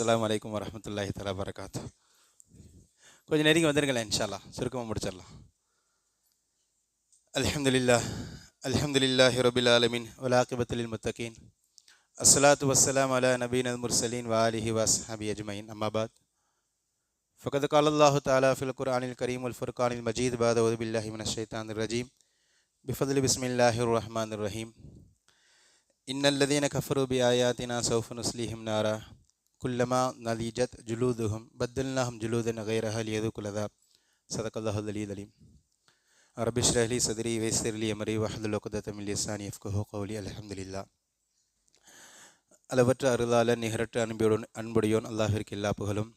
அஸ்ஸலாமு அலைக்கும் வரஹ்மத்துல்லாஹி தலா வரகாத்து கொஞ்சம் நெருங்கி வந்துருங்களேன் இன்ஷால்லா சுருக்கமாக முடிச்சிடலாம் அல்ஹம்துலில்லாஹ் அல்ஹம்துலில்லாஹி ரபில் ஆலமின் வலாக்கிபத்துலில் முத்தகீன் அஸ்ஸலாத்து வஸ்ஸலாம் அலா நபீன் அல் முர்சலீன் வாலிஹி வஸ்ஹபி அஜ்மைன் அம்மாபாத் فقد قال الله تعالى في القرآن الكريم والفرقان المجيد بعد أعوذ بالله من الشيطان الرجيم بفضل بسم الله الرحمن الرحيم إن الذين كفروا بآياتنا سوف نصليهم نارا குல்லமா நலீஜத் ஜுலூதுஹும் பத்துல்னாஹம் ஜுலூதன் கைரஹல் எது குலதா சதகல்லாஹுல் அலி அலீம் அரபிஷ்ரஹ்லி சதுரி வைசர்லி அமரி வஹதுல் ஒகுதமில் இஸ்லானி எஃப்குஹோ கௌலி அலஹம்துல்லா அளவற்ற அருளாளர் நிகரற்ற அன்புடன் அன்புடையோன் அல்லாஹிற்கு எல்லா புகழும்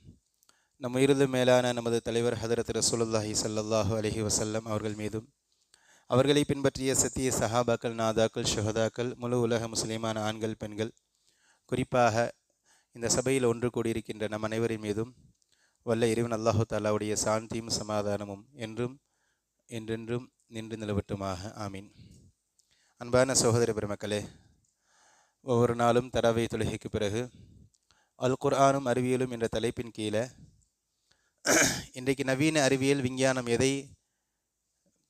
நம் உயிரது மேலான நமது தலைவர் ஹதரத் ரசூலுல்லாஹி சல்லாஹூ அலஹி வசல்லம் அவர்கள் மீதும் அவர்களை பின்பற்றிய சத்திய சஹாபாக்கள் நாதாக்கள் ஷஹதாக்கள் முழு உலக முஸ்லீமான ஆண்கள் பெண்கள் குறிப்பாக இந்த சபையில் ஒன்று கூடியிருக்கின்ற நம் அனைவரின் மீதும் வல்ல இறைவன் அல்லாஹு தாலாவுடைய சாந்தியும் சமாதானமும் என்றும் என்றென்றும் நின்று நிலவட்டுமாக. ஆமீன். அன்பான சகோதர பெருமக்களே ஒவ்வொரு நாளும் தடவை தொழுகைக்கு பிறகு அல் குர்ஆனும் அறிவியலும் என்ற தலைப்பின் கீழே இன்றைக்கு நவீன அறிவியல் விஞ்ஞானம் எதை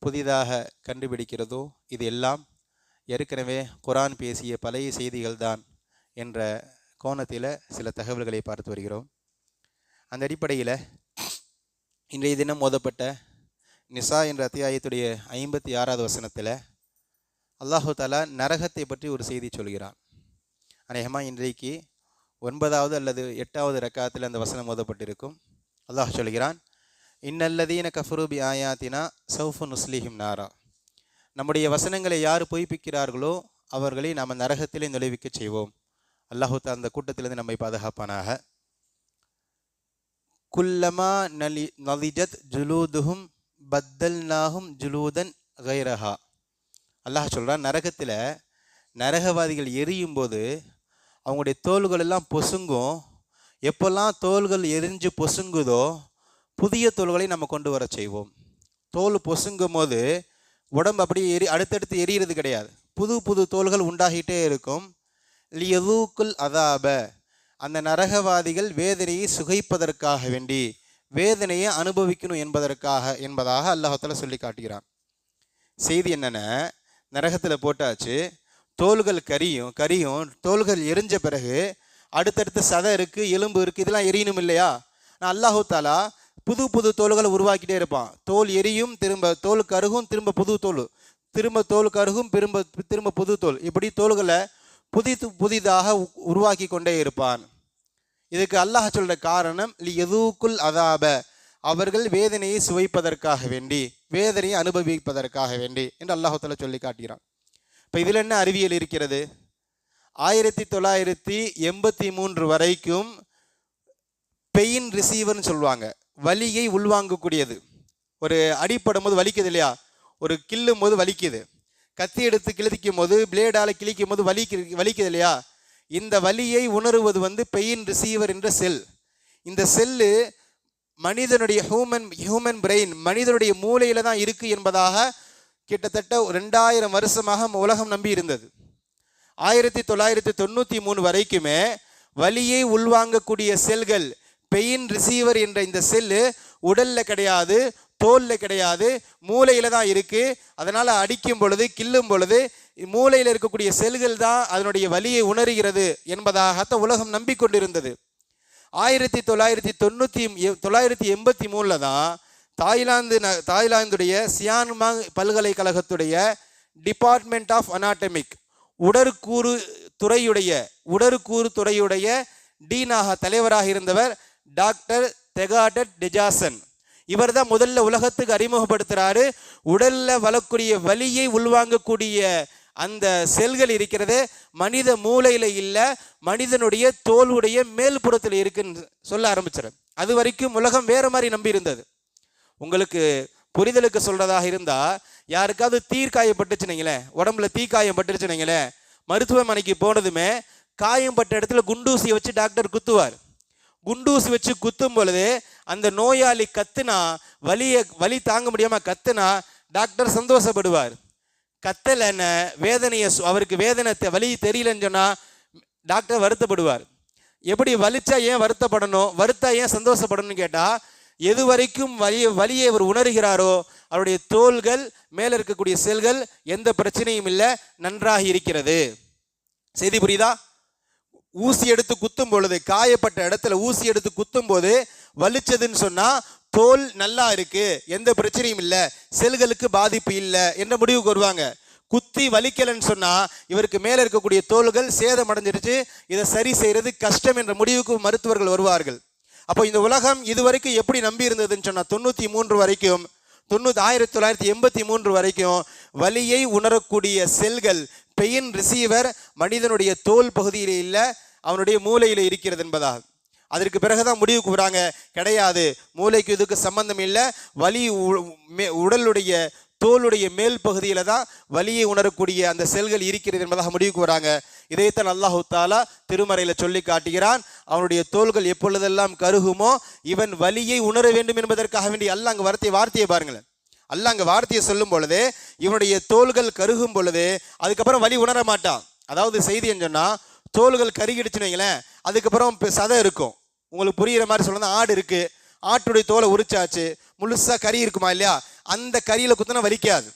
புதிதாக கண்டுபிடிக்கிறதோ இது எல்லாம் ஏற்கனவே குரான் பேசிய பழைய செய்திகள் தான் என்ற கோணத்தில் சில தகவல்களை பார்த்து வருகிறோம். அந்த அடிப்படையில் இன்றைய தினம் மோதப்பட்ட நிசா என்ற அத்தியாயத்துடைய ஐம்பத்தி ஆறாவது வசனத்தில் அல்லாஹு தாலா நரகத்தை பற்றி ஒரு செய்தி சொல்கிறான். அநேகமாக இன்றைக்கு ஒன்பதாவது அல்லது எட்டாவது ரக்காத்தில் அந்த வசனம் மோதப்பட்டிருக்கும் அல்லாஹ் சொல்கிறான் இன்னல்லதீன கஃபரூபி ஆயாத்தினா சௌஃபு நுஸ்லிஹிம் நாரா. நம்முடைய வசனங்களை யார் பொய்ப்பிக்கிறார்களோ அவர்களை நாம் நரகத்திலே நுழைவிக்க செய்வோம். அல்லாஹு அந்த கூட்டத்திலிருந்து நம்மை பாதுகாப்பானாக. குல்லமா நலி நலிஜத் ஜுலூதுஹும் பத்தல் நாகும் ஜுலூதன் கைரஹா. அல்லாஹ் சொல்கிறான் நரகத்தில் நரகவாதிகள் எரியும் போது அவங்களுடைய தோள்கள் எல்லாம் பொசுங்கும். எப்போல்லாம் தோள்கள் எரிஞ்சு பொசுங்குதோ புதிய தோள்களை நம்ம கொண்டு வர செய்வோம். தோல் பொசுங்கும் போது உடம்பு அப்படியே எரி அடுத்தடுத்து எரியறது கிடையாது. புது புது தோள்கள் உண்டாகிட்டே இருக்கும். லியலூக்குல் அதாப. அந்த நரகவாதிகள் வேதனையை சுகைப்பதற்காக வேண்டி வேதனையை அனுபவிக்கணும் என்பதற்காக என்பதாக அல்லாஹால சொல்லி காட்டுகிறான். செய்தி என்னென்ன? நரகத்தில் போட்டாச்சு தோள்கள் கரியும் கரியும் தோள்கள் எரிஞ்ச பிறகு அடுத்தடுத்து சதை இருக்குது எலும்பு இருக்குது இதெல்லாம் எரியணும் இல்லையா? நான் அல்லாஹு தாலா புது புது தோள்களை உருவாக்கிட்டே இருப்பான். தோல் எரியும் திரும்ப தோல் கருகும் திரும்ப புது தோல். திரும்ப தோல் கருகும் திரும்ப திரும்ப புது தோல். இப்படி தோள்களை புதிது புதிதாக உ- உருவாக்கி கொண்டே இருப்பான். இதுக்கு அல்லாஹ் சொல்ற காரணம் லி அதாப. அவர்கள் வேதனையை சுவைப்பதற்காக வேண்டி வேதனையை அனுபவிப்பதற்காக வேண்டி என்று அல்லாஹால சொல்லி காட்டுகிறான். இப்போ இதில் என்ன அறிவியல் இருக்கிறது? ஆயிரத்தி தொள்ளாயிரத்தி எண்பத்தி மூன்று வரைக்கும் பெயின் ரிசீவர்னு சொல்லுவாங்க. வலியை உள்வாங்கக்கூடியது. ஒரு அடிப்படும் போது வலிக்குது இல்லையா? ஒரு கில்லும் போது வலிக்குது. கத்தி எடுத்து கிழிக்கும் போது பிளேடால் கிழிக்கும் போது வலிக்கு வலிக்குது இல்லையா? இந்த வலியை உணருவது வந்து பெயின் ரிசீவர் என்ற செல் இந்த செல்லு மனிதனுடைய ஹியூமன் ஹியூமன் பிரெயின் மனிதனுடைய மூளையில தான் இருக்கு என்பதாக கிட்டத்தட்ட ரெண்டாயிரம் வருஷமாக உலகம் நம்பி இருந்தது. ஆயிரத்தி தொள்ளாயிரத்தி தொண்ணூற்றி மூணு வரைக்குமே வலியை உள்வாங்கக்கூடிய செல்கள் பெயின் ரிசீவர் என்ற இந்த செல்லு உடல்ல கிடையாது தோலில் கிடையாது மூளையில் தான் இருக்குது அதனால் அடிக்கும் பொழுது கில்லும் பொழுது மூளையில் இருக்கக்கூடிய செல்கள் தான் அதனுடைய வலியை உணர்கிறது என்பதாகத்தான் உலகம் நம்பிக்கொண்டிருந்தது. ஆயிரத்தி தொள்ளாயிரத்தி தொண்ணூற்றி தொள்ளாயிரத்தி எண்பத்தி மூணில் தான் தாய்லாந்து ந தாய்லாந்துடைய சியான்மாங் பல்கலைக்கழகத்துடைய டிபார்ட்மெண்ட் ஆஃப் அனாட்டமிக் உடற்கூறு துறையுடைய உடற்கூறு துறையுடைய டீனாக தலைவராக இருந்தவர் டாக்டர் தெகாடட் டெஜாசன். இவர் தான் முதல்ல உலகத்துக்கு அறிமுகப்படுத்துறாரு. உடல்ல வளக்கூடிய வலியை உள்வாங்கக்கூடிய அந்த செல்கள் இருக்கிறது. மனித மூளையில இல்லை மனிதனுடைய தோலுடைய மேல்புறத்தில் இருக்குன்னு சொல்ல ஆரம்பிச்சிடும் அது வரைக்கும் உலகம் வேற மாதிரி நம்பி இருந்தது. உங்களுக்கு புரிதலுக்கு சொல்றதாக இருந்தா யாருக்காவது தீர்க்காயம் பட்டுச்சுனீங்களேன் உடம்புல தீக்காயம் பட்டுச்சுனீங்களேன் மருத்துவமனைக்கு போனதுமே காயம் பட்ட இடத்துல குண்டூசியை வச்சு டாக்டர் குத்துவார். குண்டூசி வச்சு குத்தும் பொழுது அந்த நோயாளி கத்துனா வலியை வலி தாங்க முடியாமல் கத்துனா டாக்டர் சந்தோஷப்படுவார். கத்தலைன்னு வேதனையை சு- அவருக்கு வேதனை வலி தெரியலன்னு சொன்னால் டாக்டர் வருத்தப்படுவார். எப்படி வலிச்சா ஏன் வருத்தப்படணும் வருத்தா ஏன் சந்தோஷப்படணும்னு கேட்டால் எது வரைக்கும் வலி வலியை அவர் உணர்கிறாரோ அவருடைய தோள்கள் மேலே இருக்கக்கூடிய செல்கள் எந்த பிரச்சனையும் இல்லை நன்றாக இருக்கிறது. செய்தி புரியுதா? ஊசி எடுத்து குத்தும் பொழுது காயப்பட்ட இடத்துல ஊசி எடுத்து குத்தும் போது வலிச்சதுன்னு சொன்னா தோல் நல்லா இருக்கு எந்த பிரச்சனையும் இல்லை செல்களுக்கு பாதிப்பு இல்லை என்ற முடிவுக்கு வருவாங்க. குத்தி வலிக்கலைன்னு சொன்னா இவருக்கு மேல இருக்கக்கூடிய தோல்கள் சேதம் அடைஞ்சிருச்சு இதை சரி செய்யறது கஷ்டம் என்ற முடிவுக்கு மருத்துவர்கள் வருவார்கள். அப்போ இந்த உலகம் இதுவரைக்கும் எப்படி நம்பி இருந்ததுன்னு சொன்னா தொண்ணூத்தி மூன்று வரைக்கும் தொண்ணூத்தி ஆயிரத்தி தொள்ளாயிரத்தி எண்பத்தி மூன்று வரைக்கும் வலியை உணரக்கூடிய செல்கள் பெயின் ரிசீவர் மனிதனுடைய தோல் பகுதியில் இல்லை அவனுடைய மூளையில் இருக்கிறது என்பதாக அதற்கு பிறகுதான் முடிவுக்கு வராங்க கிடையாது மூளைக்கு இதுக்கு சம்பந்தம் இல்லை வலி உ- மே- உடலுடைய தோலுடைய மேல் பகுதியில் தான் வலியை உணரக்கூடிய அந்த செல்கள் இருக்கிறது என்பதாக முடிவுக்கு வராங்க. இதைத்தான் அல்லாஹு தாலா திருமறையில் சொல்லி காட்டுகிறான் அவனுடைய தோள்கள் எப்பொழுதெல்லாம் கருகுமோ இவன் வலியை உணர வேண்டும் என்பதற்காக வேண்டி அல்ல அங்கே வார்த்தையை வார்த்தையை பாருங்களேன். அல்ல அங்கே வார்த்தையை சொல்லும் பொழுது இவனுடைய தோள்கள் கருகும் பொழுது அதுக்கப்புறம் வலி உணர மாட்டான். அதாவது செய்தி என்னன்னா தோள்கள் கருகிடுச்சுன்னு வைங்களேன் அதுக்கப்புறம் இப்போ சதை இருக்கும். உங்களுக்கு புரிகிற மாதிரி சொல்லணும் ஆடு இருக்குது ஆட்டுடைய தோலை உரிச்சாச்சு முழுசாக கறி இருக்குமா இல்லையா? அந்த கறியில் குத்தினா வலிக்காது.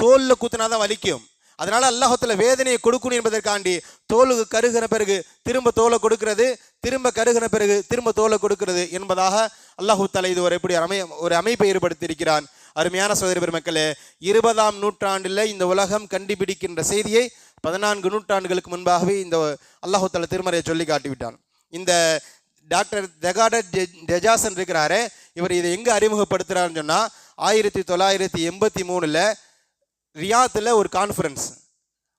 தோலில் குத்துனா தான் வலிக்கும். அதனால அல்லாஹத்தில் வேதனையை கொடுக்கணும் என்பதற்காண்டி தோலுக்கு கருகிற பிறகு திரும்ப தோலை கொடுக்கிறது திரும்ப கருகிற பிறகு திரும்ப தோலை கொடுக்கிறது என்பதாக அல்லாஹு தலை இது ஒரு எப்படி அமை ஒரு அமைப்பை ஏற்படுத்தி இருக்கிறான் அருமையான சோதரி பெருமக்களே இருபதாம் நூற்றாண்டில் இந்த உலகம் கண்டுபிடிக்கின்ற செய்தியை பதினான்கு நூற்றாண்டுகளுக்கு முன்பாகவே இந்த அல்லாஹு திருமறையை சொல்லி காட்டிவிட்டான். இந்த டாக்டர் தெகாடர் டெஜாசன் இருக்கிறாரே இவர் இதை எங்கே அறிமுகப்படுத்துறாருன்னு சொன்னால் ஆயிரத்தி தொள்ளாயிரத்தி எண்பத்தி மூணில் ரியாத்தில் ஒரு கான்ஃபரன்ஸ்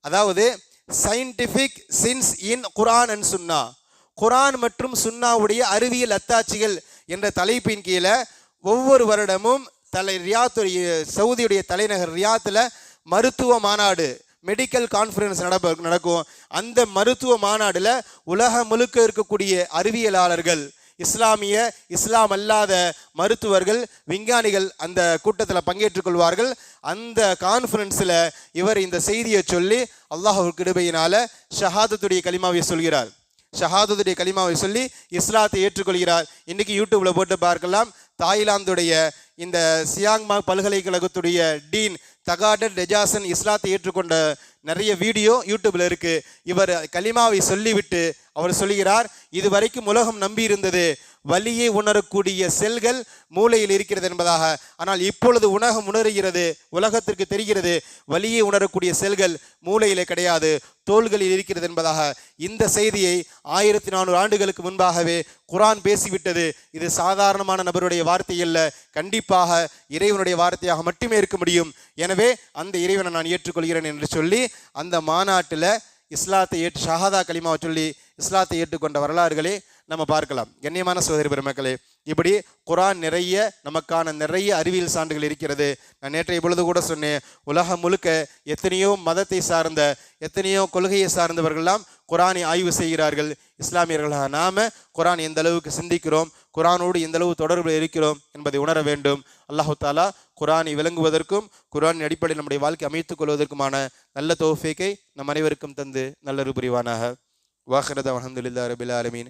அதாவது scientific signs in Quran and Sunnah Quran மற்றும் சுன்னாவுடைய அறிவியல் அத்தாட்சிகள் என்ற தலைப்பின் கீழே ஒவ்வொரு வருடமும் தலை ரியாத்துடைய சவுதியுடைய தலைநகர் ரியாத்தில் மருத்துவ மாநாடு மெடிக்கல் கான்ஃபரன்ஸ் நடப்ப நடக்கும். அந்த மருத்துவ மாநாடில் உலகம் முழுக்க இருக்கக்கூடிய அறிவியலாளர்கள் இஸ்லாமிய இஸ்லாம் அல்லாத மருத்துவர்கள் விஞ்ஞானிகள் அந்த கூட்டத்தில் பங்கேற்றுக் கொள்வார்கள். அந்த கான்ஃபரன்ஸில் இவர் இந்த செய்தியை சொல்லி அல்லாஹு கிடுபையினால் ஷஹாதத்துடைய கலிமாவை சொல்கிறார். ஷஹாதத்துடைய கலிமாவை சொல்லி இஸ்லாத்தை ஏற்றுக்கொள்கிறார். இன்றைக்கி யூடியூப்பில் போட்டு பார்க்கலாம். தாய்லாந்துடைய இந்த சியாங்மா பல்கலைக்கழகத்துடைய டீன் தகாடர் ரெஜாசன் இஸ்லாத்தை ஏற்றுக்கொண்ட நிறைய வீடியோ யூடியூப்ல இருக்கு. இவர் கலிமாவை சொல்லிவிட்டு அவர் சொல்கிறார் இது வரைக்கும் உலகம் நம்பி இருந்தது வலியை உணரக்கூடிய செல்கள் மூளையில் இருக்கிறது என்பதாக. ஆனால் இப்பொழுது உலகம் உணர்கிறது உலகத்திற்கு தெரிகிறது வலியை உணரக்கூடிய செல்கள் மூளையிலே கிடையாது தோள்களில் இருக்கிறது என்பதாக. இந்த செய்தியை ஆயிரத்தி நானூறு ஆண்டுகளுக்கு முன்பாகவே குரான் பேசிவிட்டது. இது சாதாரணமான நபருடைய வார்த்தை அல்ல கண்டிப்பாக இறைவனுடைய வார்த்தையாக மட்டுமே இருக்க முடியும். எனவே அந்த இறைவனை நான் ஏற்றுக்கொள்கிறேன் என்று சொல்லி அந்த மாநாட்டில் இஸ்லாத்தை ஏற்று ஷஹாதா கலிமாவை சொல்லி இஸ்லாத்தை ஏற்றுக்கொண்ட வரலாறுகளே நம்ம பார்க்கலாம். கண்ணியமான சோதரி பெருமக்களே இப்படி குரான் நிறைய நமக்கான நிறைய அறிவியல் சான்றுகள் இருக்கிறது. நான் நேற்றைய பொழுது கூட சொன்னேன் உலகம் முழுக்க எத்தனையோ மதத்தை சார்ந்த எத்தனையோ கொள்கையை சார்ந்தவர்கள்லாம் குரானை ஆய்வு செய்கிறார்கள். இஸ்லாமியர்களாக நாம் குரான் எந்த அளவுக்கு சிந்திக்கிறோம் குரானோடு எந்த அளவு தொடர்பில் இருக்கிறோம் என்பதை உணர வேண்டும். அல்லாஹு தாலா குரானை விளங்குவதற்கும் குரானின் அடிப்படையில் நம்முடைய வாழ்க்கை அமைத்துக் கொள்வதற்குமான நல்ல தோஃபேக்கை நம் அனைவருக்கும் தந்து நல்லது புரிவானாக. வாஹரத் அலமதுல்லா ரபில் ஆலமீன்.